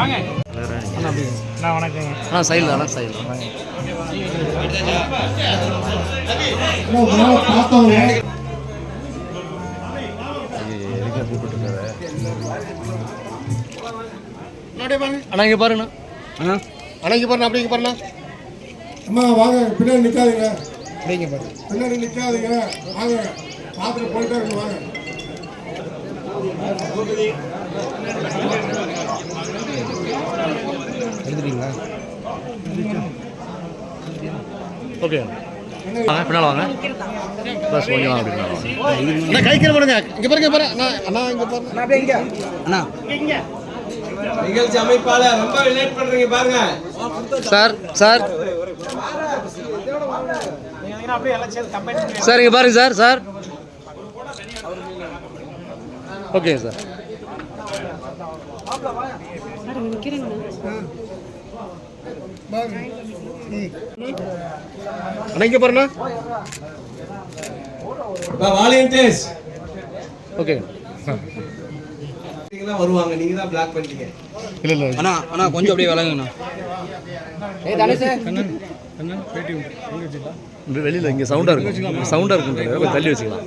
அண்ணா வணக்கங்க. அண்ணா சைடில் அண்ணா சைடில் அண்ணா இங்கே அண்ணா. பாருண்ணா அப்படிங்க பாருண்ணா. அம்மா வாங்க பின்னாடி நிற்காதீங்க பின்னாடி நிற்காதீங்க வாங்க பார்த்துட்டு போயிட்டே வாங்க ஓகே. வாங்க பின்னால் வாங்க. பஸ் கொஞ்சம் வாங்க பின்னால் வாங்க. அண்ணா கை கீழே பாருங்க இங்க பாருங்க. பாரு அண்ணா அண்ணா இங்க பாருங்க. அண்ணா. நிகழ்ச்சி அமைப்பாளர் ரொம்ப லேட் பண்றீங்க பாருங்க. Sir sir. சார் இங்கே பாருங்க சார் சார். Okay sir. இங்க பாருண்ணா. Volunteers okay. நீங்க தான் வருவாங்க நீங்க தான் பிளாக் பண்ணிட்டீங்க. இல்ல இல்ல. அண்ணா அண்ணா கொஞ்சம் அப்படியே விளங்குண்ணா வெளியில் இங்கே சவுண்டாக இருக்கும். சவுண்டாக இருக்கும் கொஞ்சம் தள்ளி வச்சுக்கலாம்.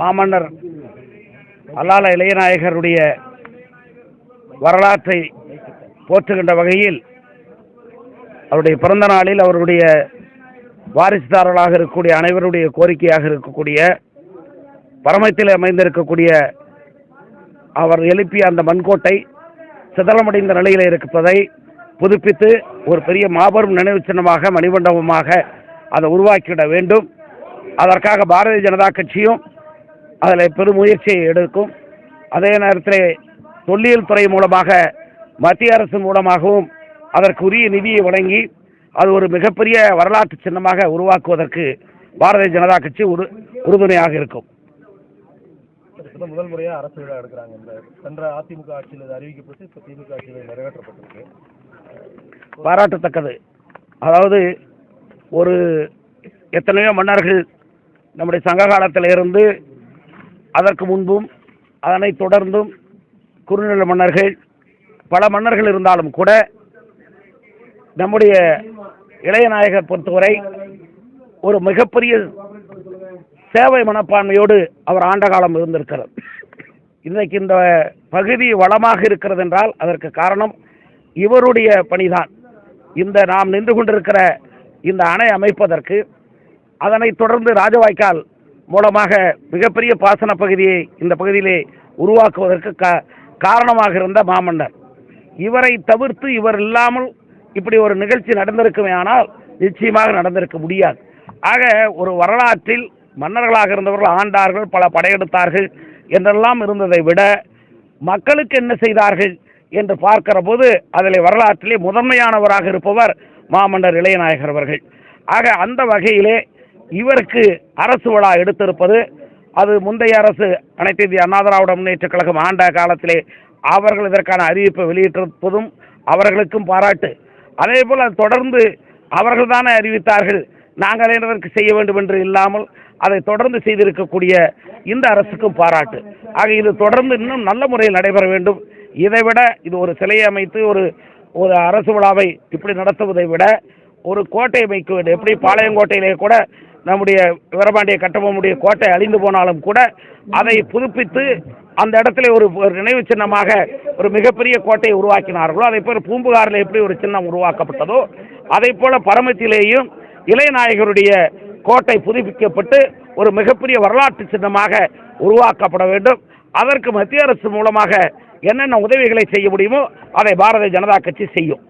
மாமன்னர் அல்லால இளையநாயகருடைய வரலாற்றை போற்றுகின்ற வகையில் அவருடைய பிறந்த நாளில் அவருடைய வாரிசுதாரர்களாக இருக்கக்கூடிய அனைவருடைய கோரிக்கையாக இருக்கக்கூடிய பரமத்தில் அமைந்திருக்கக்கூடிய அவர் எழுப்பிய அந்த மண்கோட்டை சிதறமடைந்த நிலையில் இருப்பதை புதுப்பித்து ஒரு பெரிய மாபெரும் நினைவு சின்னமாக மணிமண்டபமாக அதை உருவாக்கிவிட வேண்டும். அதற்காக பாரதிய ஜனதா கட்சியும் அதில் பெரும் முயற்சியை எடுக்கும். அதே நேரத்தில் தொல்லியல் துறை மூலமாக மத்திய அரசு மூலமாகவும் அதற்கு உரிய நிதியை வழங்கி அது ஒரு மிகப்பெரிய வரலாற்று சின்னமாக உருவாக்குவதற்கு பாரதிய ஜனதா கட்சி உறு உறுதுணையாக இருக்கும். முதல் முறையாக அரசு விழா எடுக்கிறாங்க. இந்த சென்ற அதிமுக ஆட்சியில் இது அறிவிக்கப்பட்டு இப்போ திமுக ஆட்சியில் நிறைவேற்றப்பட்டிருக்கு. பாராட்டத்தக்கது. அதாவது ஒரு எத்தனையோ மன்னர்கள் நம்முடைய சங்க காலத்தில் இருந்து அதற்கு முன்பும் அதனை தொடர்ந்தும் குறுநில மன்னர்கள் பல மன்னர்கள் இருந்தாலும் கூட நம்முடைய இளையநாயகர் பொறுத்தவரை ஒரு மிகப்பெரிய சேவை மனப்பான்மையோடு அவர் ஆண்ட காலம் இருந்திருக்கிறது. இன்றைக்கு இந்த பகுதி வளமாக இருக்கிறது என்றால் அதற்கு காரணம் இவருடைய பணிதான். இந்த நாம் நின்று கொண்டிருக்கிற இந்த அணை அமைப்பதற்கு அதனைத் தொடர்ந்து ராஜவாய்க்கால் மூலமாக மிகப்பெரிய பாசன பகுதியை இந்த பகுதியிலே உருவாக்குவதற்கு கா காரணமாக இருந்த மாமன்னர். இவரை தவிர்த்து இவர் இல்லாமல் இப்படி ஒரு நிகழ்ச்சி நடந்திருக்குமே ஆனால் நிச்சயமாக நடந்திருக்க முடியாது. ஆக ஒரு வரலாற்றில் மன்னர்களாக இருந்தவர்கள் ஆண்டார்கள் பல படையெடுத்தார்கள் என்றெல்லாம் இருந்ததை விட மக்களுக்கு என்ன செய்தார்கள் என்று பார்க்கிற போது அதில் வரலாற்றிலே முதன்மையானவராக இருப்பவர் மாமன்னர் இளையநாயகர் அவர்கள். ஆக அந்த வகையிலே இவருக்கு அரசு விழா எடுத்திருப்பது. அது முந்தைய அரசு அனைத்து இந்திய அண்ணா திராவிட முன்னேற்ற கழகம் ஆண்ட காலத்திலே அவர்கள் இதற்கான அறிவிப்பை வெளியிட்டிருப்பதும் அவர்களுக்கும் பாராட்டு. அதே போல் அது தொடர்ந்து அவர்கள் தானே அறிவித்தார்கள் நாங்கள் இதற்கு செய்ய வேண்டும் என்று இல்லாமல் அதை தொடர்ந்து செய்திருக்கக்கூடிய இந்த அரசுக்கும் பாராட்டு. ஆக இது தொடர்ந்து இன்னும் நல்ல முறையில் நடைபெற வேண்டும். இதைவிட இது ஒரு சிலையை அமைத்து ஒரு ஒரு அரசு விழாவை இப்படி நடத்துவதை விட ஒரு கோட்டை அமைக்க வேண்டும். எப்படி பாளையங்கோட்டையிலே கூட நம்முடைய வீரபாண்டிய கட்டபொம்முடைய கோட்டை அழிந்து போனாலும் கூட அதை புதுப்பித்து அந்த இடத்துல ஒரு நினைவு சின்னமாக ஒரு மிகப்பெரிய கோட்டையை உருவாக்கினார்களோ அதே போல் பூம்புகாரில் எப்படி ஒரு சின்னம் உருவாக்கப்பட்டதோ அதே போல பரமத்திலேயும் இளையநாயகருடைய கோட்டை புதுப்பிக்கப்பட்டு ஒரு மிகப்பெரிய வரலாற்று சின்னமாக உருவாக்கப்பட வேண்டும். அதற்கு மத்திய அரசு மூலமாக என்னென்ன உதவிகளை செய்ய முடியுமோ அதை பாரதிய ஜனதா கட்சி செய்யும்.